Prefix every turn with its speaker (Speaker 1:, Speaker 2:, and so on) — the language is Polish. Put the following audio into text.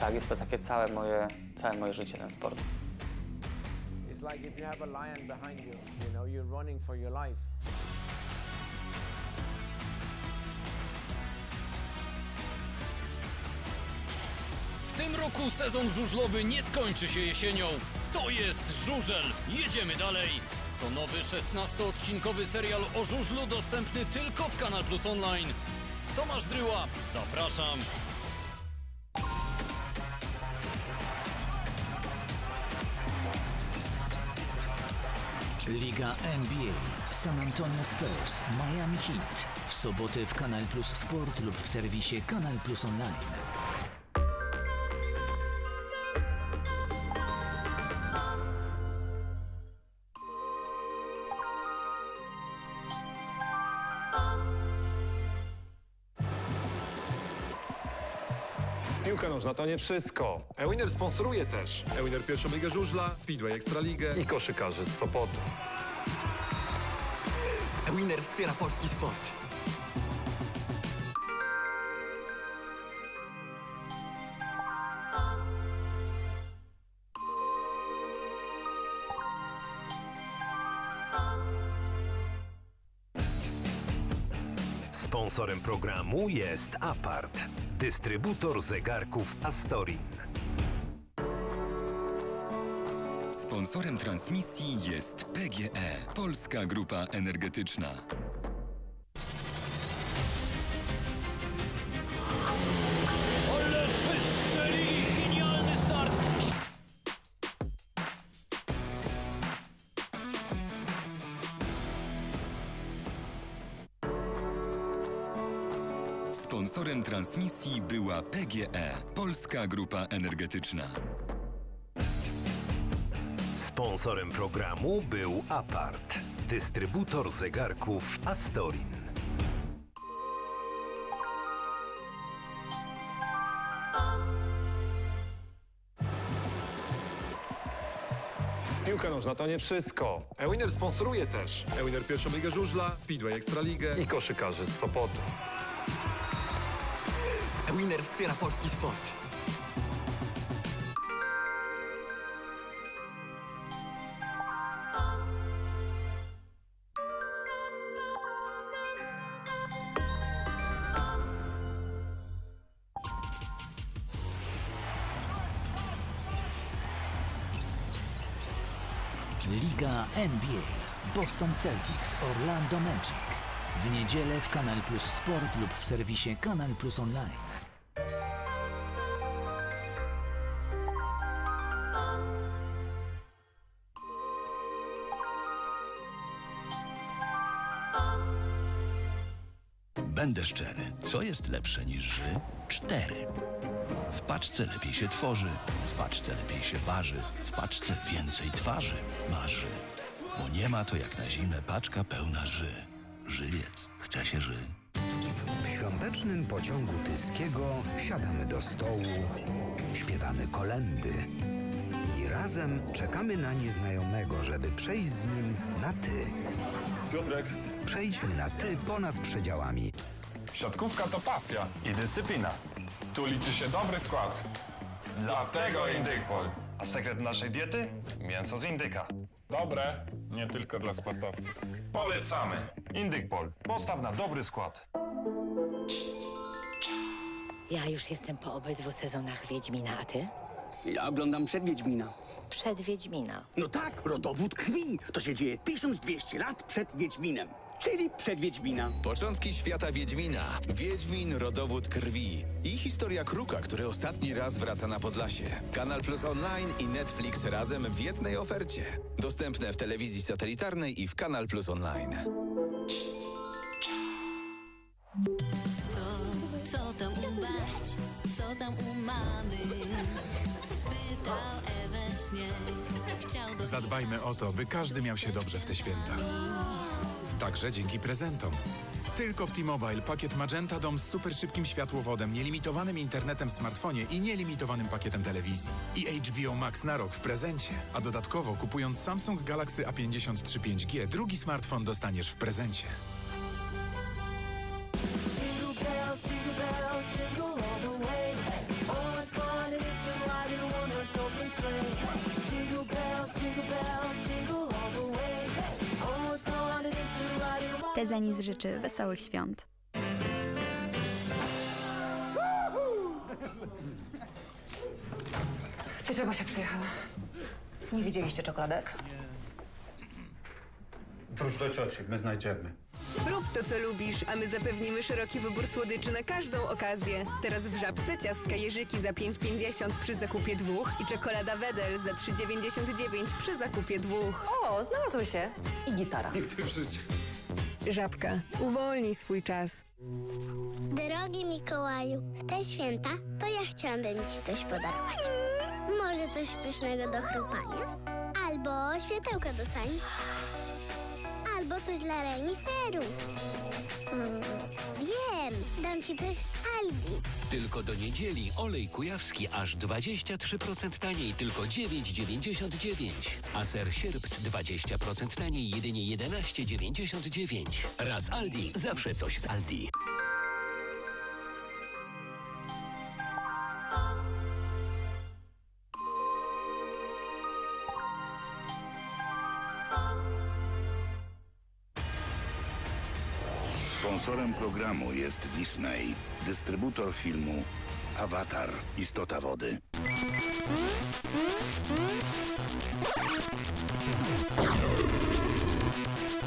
Speaker 1: Tak, jest to takie całe moje, całe moje życie, ten sport.
Speaker 2: It's like if you have a lion behind you, you know, you're running for your life.
Speaker 3: W tym roku sezon żużlowy nie skończy się jesienią. To jest Żużel. Jedziemy dalej. To nowy 16-odcinkowy serial o żużlu dostępny tylko w Kanal Plus Online. Tomasz Dryła, zapraszam.
Speaker 4: Liga NBA, San Antonio Spurs, Miami Heat. W soboty w Kanal Plus Sport lub w serwisie Kanal Plus Online.
Speaker 5: Piłka nożna to nie wszystko.
Speaker 6: Ewiner sponsoruje też Ewiner pierwszą ligę żużla, Speedway Ekstraligę.
Speaker 5: I koszykarzy z Sopotu.
Speaker 7: Winner wspiera polski sport.
Speaker 8: Sponsorem programu jest Apart, dystrybutor zegarków Astorin.
Speaker 9: Sponsorem transmisji jest PGE, Polska Grupa Energetyczna. Sponsorem transmisji była PGE, Polska Grupa Energetyczna.
Speaker 8: Sponsorem programu był Apart, dystrybutor zegarków Astorin.
Speaker 5: Piłka nożna to nie wszystko.
Speaker 6: Ewiner sponsoruje też Ewiner pierwszą ligę żużla, Speedway Ekstraligę.
Speaker 5: I koszykarzy z Sopotu.
Speaker 7: Winner wspiera polski sport.
Speaker 4: Liga NBA, Boston Celtics, Orlando Magic. W niedzielę w Kanal Plus Sport lub w serwisie Kanal Plus Online.
Speaker 10: Będę szczery. Co jest lepsze niż ży? Cztery. W paczce lepiej się tworzy, w paczce lepiej się waży, w paczce więcej twarzy marzy. Bo nie ma to jak na zimę paczka pełna ży. Żywiec. Chce się ży.
Speaker 11: W świątecznym pociągu Tyskiego siadamy do stołu, śpiewamy kolendy razem czekamy na nieznajomego, żeby przejść z nim na ty.
Speaker 6: Piotrek.
Speaker 11: Przejdźmy na ty ponad przedziałami.
Speaker 12: Siatkówka to pasja i dyscyplina. Tu liczy się dobry skład. Dlatego Indykpol.
Speaker 5: A sekret naszej diety? Mięso z indyka.
Speaker 12: Dobre, nie tylko dla sportowców.
Speaker 5: Polecamy. Indykpol. Postaw na dobry skład.
Speaker 13: Ja już jestem po obydwu sezonach Wiedźmina, a ty?
Speaker 7: Ja oglądam przed Wiedźmina.
Speaker 13: Przed Wiedźmina.
Speaker 7: No tak, rodowód krwi. To się dzieje 1200 lat przed Wiedźminem. Czyli przed Wiedźmina.
Speaker 10: Początki świata Wiedźmina. Wiedźmin, rodowód krwi. I historia kruka, który ostatni raz wraca na Podlasie. Kanal Plus Online i Netflix razem w jednej ofercie. Dostępne w telewizji satelitarnej i w Kanal Plus Online.
Speaker 13: Co, co tam u bać? Co tam u mamy?
Speaker 12: Zadbajmy o to, by każdy miał się dobrze w te święta. Także dzięki prezentom. Tylko w T-Mobile pakiet Magenta Dom z super szybkim światłowodem, nielimitowanym internetem w smartfonie i nielimitowanym pakietem telewizji. I HBO Max na rok w prezencie. A dodatkowo kupując Samsung Galaxy A53 5G, drugi smartfon dostaniesz w prezencie.
Speaker 13: Jingle bells, jingle bells, jingle
Speaker 14: Ezenis życzy wesołych świąt.
Speaker 15: Ciocia Basia przyjechała. Nie widzieliście czekoladek?
Speaker 16: Wróć do cioci, my znajdziemy.
Speaker 17: Rób to, co lubisz, a my zapewnimy szeroki wybór słodyczy na każdą okazję. Teraz w Żabce ciastka Jerzyki za 5,50 przy zakupie dwóch i czekolada Wedel za 3,99 przy zakupie dwóch.
Speaker 15: O, znalazły się. I gitara.
Speaker 16: Nigdy w życiu.
Speaker 17: Żabka, uwolnij swój czas.
Speaker 18: Drogi Mikołaju, w te święta to ja chciałabym ci coś podarować. Może coś pysznego do chrupania, albo światełka do sani, albo coś dla reniferów. Hmm, wiem, dam ci coś z Aldi.
Speaker 7: Tylko do niedzieli olej kujawski aż 23% taniej, tylko 9,99. A ser sierpc 20% taniej, jedynie 11,99. Raz Aldi, zawsze coś z Aldi.
Speaker 19: Sponsorem programu jest Disney, dystrybutor filmu Avatar Istota Wody.